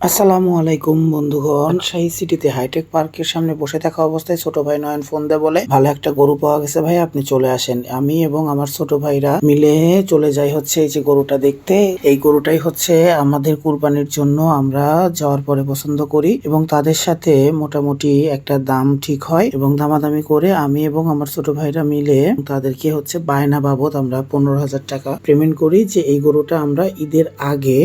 আসসালামু আলাইকুম বন্ধুগণ। শাহী সিটিতে হাইটেক পার্কের সামনে বসে থাকা অবস্থায় ছোট ভাই নয়ন ফোন দেয় বলে, ভালো একটা গরু পাওয়া গেছে ভাই, আপনি চলে আসেন। আমি এবং আমার ছোট ভাইরা মিলে চলে যাই হচ্ছে এই যে গরুটা দেখতে। এই গরুটাই হচ্ছে আমাদের কুরবানির জন্য আমরা যাওয়ার পরে পছন্দ করি এবং তাদের সাথে মোটামুটি একটা দাম ঠিক হয় এবং দামাদামি করে আমি এবং আমার ছোট ভাইরা মিলে তাদেরকে হচ্ছে বায়না বাবদ আমরা পনেরো হাজার টাকা পেমেন্ট করি যে এই গরুটা আমরা ঈদের আগে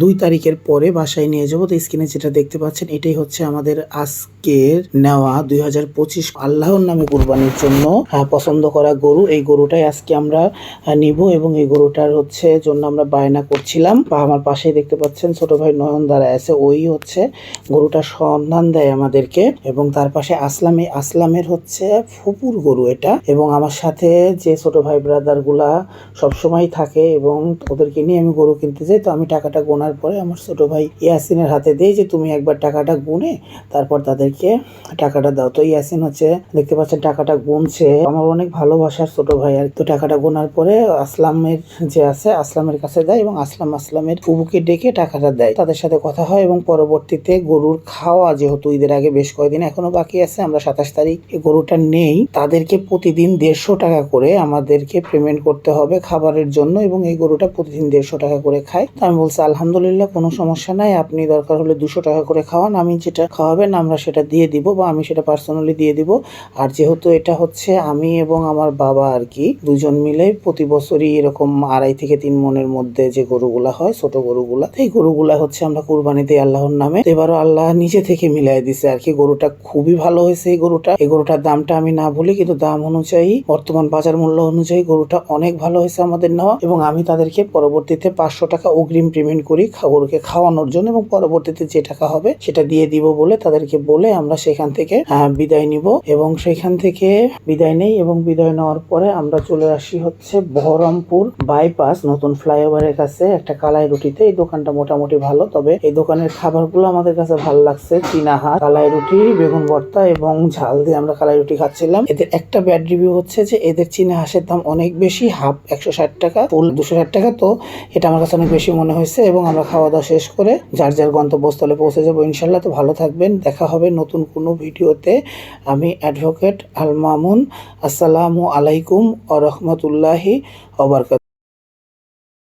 দুই তারিখের পরে বাসায় নিয়ে যাব তো স্ক্রিনে যেটা দেখতে পাচ্ছেন, এটাই হচ্ছে আমাদের আজকের নেওয়া দুই হাজার পঁচিশ আল্লাহর নামে কুরবানির জন্য পছন্দ করা গরু। এই গরুটাই আজকে আমরা নিব এবং এই গরুটার হচ্ছে জন্য আমরা বায়না করছিলাম। বা আমার পাশেই দেখতে পাচ্ছেন, ছোট ভাই নয়ন দ্বারা আছে। ওই হচ্ছে গরুটার সন্ধান দেয় আমাদেরকে এবং তার পাশে আসলাম এই আসলামের হচ্ছে ফুপুর গরু এটা। এবং আমার সাথে যে ছোট ভাই ব্রাদারগুলা সবসময় থাকে এবং ওদেরকে নিয়ে আমি গরু কিনতে যাই, তো আমি টাকাটা গোনার পরে আমার ছোট ভাই ইয়াসিনের হাতে দেই যে তুমি একবার টাকাটা গুনে তারপর তাদেরকে টাকাটা দাও। তো ইয়াসিন হচ্ছে, দেখতে পাচ্ছেন টাকাটা গুনছে। আমার অনেক ভালোবাসার ছোট ভাই আর তো টাকাটা গোনার পরে আসলামের যে আছে, আসলামের কাছে দেয় এবং আসলাম আসলামের ফুবুকে ডেকে টাকাটা দেয়। তাদের সাথে কথা হয় এবং পরবর্তীতে গরুর খাওয়া যেহেতু ঈদের আগে বেশ কয়েকদিন এখনও বাকি আছে, আমরা সাতাশ তারিখ গরুটা নেই। তাদেরকে প্রতিদিন দেড়শো টাকা করে আমাদেরকে পেমেন্ট করতে হবে খাবারের জন্য এবং এই গরুটা প্রতিদিন দেড়শো টাকা করে খায়। তো আমি বলছি, আলহামদুলিল্লাহ, কোনো সমস্যা নাই। আপনি দরকার হলে দুশো টাকা করে খাওয়ান। আমি যেটা খাওয়াবেন, আমরা সেটা দিয়ে দিব বা আমি সেটা পার্সোনালি দিয়ে দিব। আর যেহেতু এটা হচ্ছে আমি এবং আমার বাবা আর কি, দুজন মিলে প্রতি বছরই এরকম আড়াই থেকে তিন মনের মধ্যে যে গরুগুলা হয়, ছোট গরুগুলা এই গরুগুলা হচ্ছে আমরা কুরবানি দিই আল্লাহর নামে। এবারও আল্লাহ নিজে থেকে মিলাই দিছে আর কি, গরুটা খুবই ভালো হয়েছে এই গরুটা। এই গরুটার দামটা আমি না বলি কিন্তু দাম অনুযায়ী, বর্তমান বাজার মূল্য অনুযায়ী গরুটা অনেক ভালো হয়েছে আমাদের নেওয়া। এবং আমি তাদেরকে পরবর্তীতে পাঁচশো টাকা অগ্রিম পেমেন্ট করি গরুকে খাওয়ানোর জন্য এবং পরবর্তীতে যে টাকা হবে সেটা দিয়ে দিব বলে তাদেরকে বলে আমরা সেখান থেকে আহ, বিদায় নিব। এবং সেখান থেকে বিদায় নেই এবং বিদায় নেওয়ার পরে আমরা চলে আসি হচ্ছে বহরমপুর বাইপাস নতুন ফ্লাইওভারের কাছে একটা কালাই রুটিতে। এই দোকানটা মোটামুটি ভালো তবে এই দোকানের খাবারগুলো আমাদের কাছে ভালো লাগছে। চীনা হাত কালাই রুটি বেগুন ভর্তা এবং ঝাল দিয়ে আমরা কালাই রুটি খাচ্ছিলাম। এদের একটা ব্যাড রিভিউ হচ্ছে যে এদের চীনা হাঁসের দাম অনেক বেশি হাফ একশো ষাট টাকা ফুল দুশো ষাট টাকা। তো এটা আমার কাছে অনেক বেশি মনে হয়েছে এবং আমরা খাওয়া দাওয়া শেষ করে যার যার গন্তব্যস্থলে পৌঁছে যাব। ইনশাল্লাহ তো ভালো থাকবেন। দেখা হবে নতুন কোনো ভিডিওতে। আমি অ্যাডভোকেট আল মামুন। আসসালামু আলাইকুম আ রহমতুল্লাহি অবরকাত